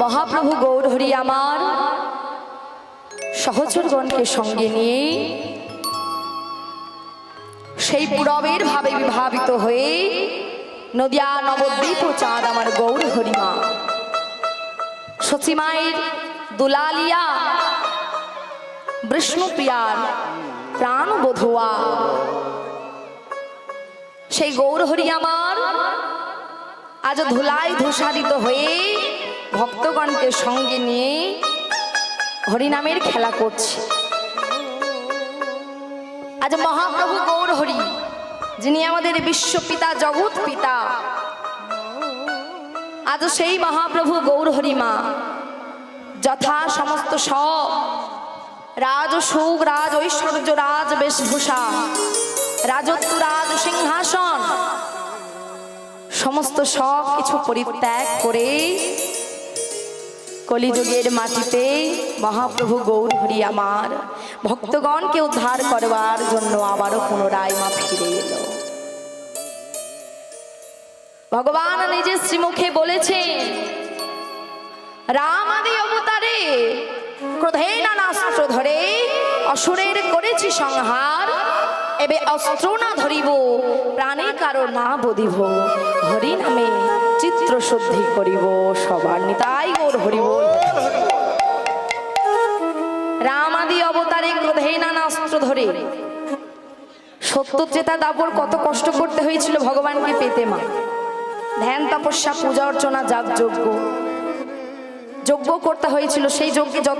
মহাপ্রভু গৌরহরি আমার সহচরগণকে সঙ্গে নিয়ে সেই পুরবের ভাবে বিভাবিত হয়ে নদিয়া নবদ্বীপ চাঁদ আমার গৌর হরিমা সচিমায়ের দুলালিয়া বিষ্ণুপ্রিয়ার প্রাণ বোধুয়া সেই গৌরহরি আমার আজ ধুলায় ধূসারিত হয়ে ভক্তগণকে সঙ্গে নিয়ে হরিনামের খেলা করছে। আজ মহাপ্রভু গৌর হরি যিনি আমাদের বিশ্বপিতা, জগৎ পিতা, আজ সেই মহাপ্রভু গৌর হরিমা যথা সমস্ত সব রাজ সুখ, রাজ ঐশ্বর্য, রাজ বেশভূষা, রাজত্ব, রাজ সিংহাসন, সমস্ত সব কিছু পরিত্যাগ করে কলিযুগের মাটিতে মহাপ্রভু গৌর হরি আমার। ভক্তগণকে উদ্ধার করবার জন্য আবারও পুনরায় মা ফিরে এলো। ভগবান নিজের শ্রীমুখে বলেছেন, রাম আদি অবতারে ক্রোধে নানাস্ত্র ধরে অসুরের করেছি সংহার। এবে অস্ত্র না ধরিব, প্রাণে কারও না বদিব হরি নামে শুদ্ধি করিব, সবার নিতাই গোর হরিব। রাম আদি অবতারে ক্রোধে নানা অস্ত্র ধরে। সত্যচেতা দাপর কত কষ্ট করতে হয়েছিল ভগবানকে পেতে মা। ধ্যান, তপস্যা, পূজা অর্চনা, যাগ, যজ্ঞ। যজ্ঞ করতে হয়েছিল, সেই যজ্ঞে যত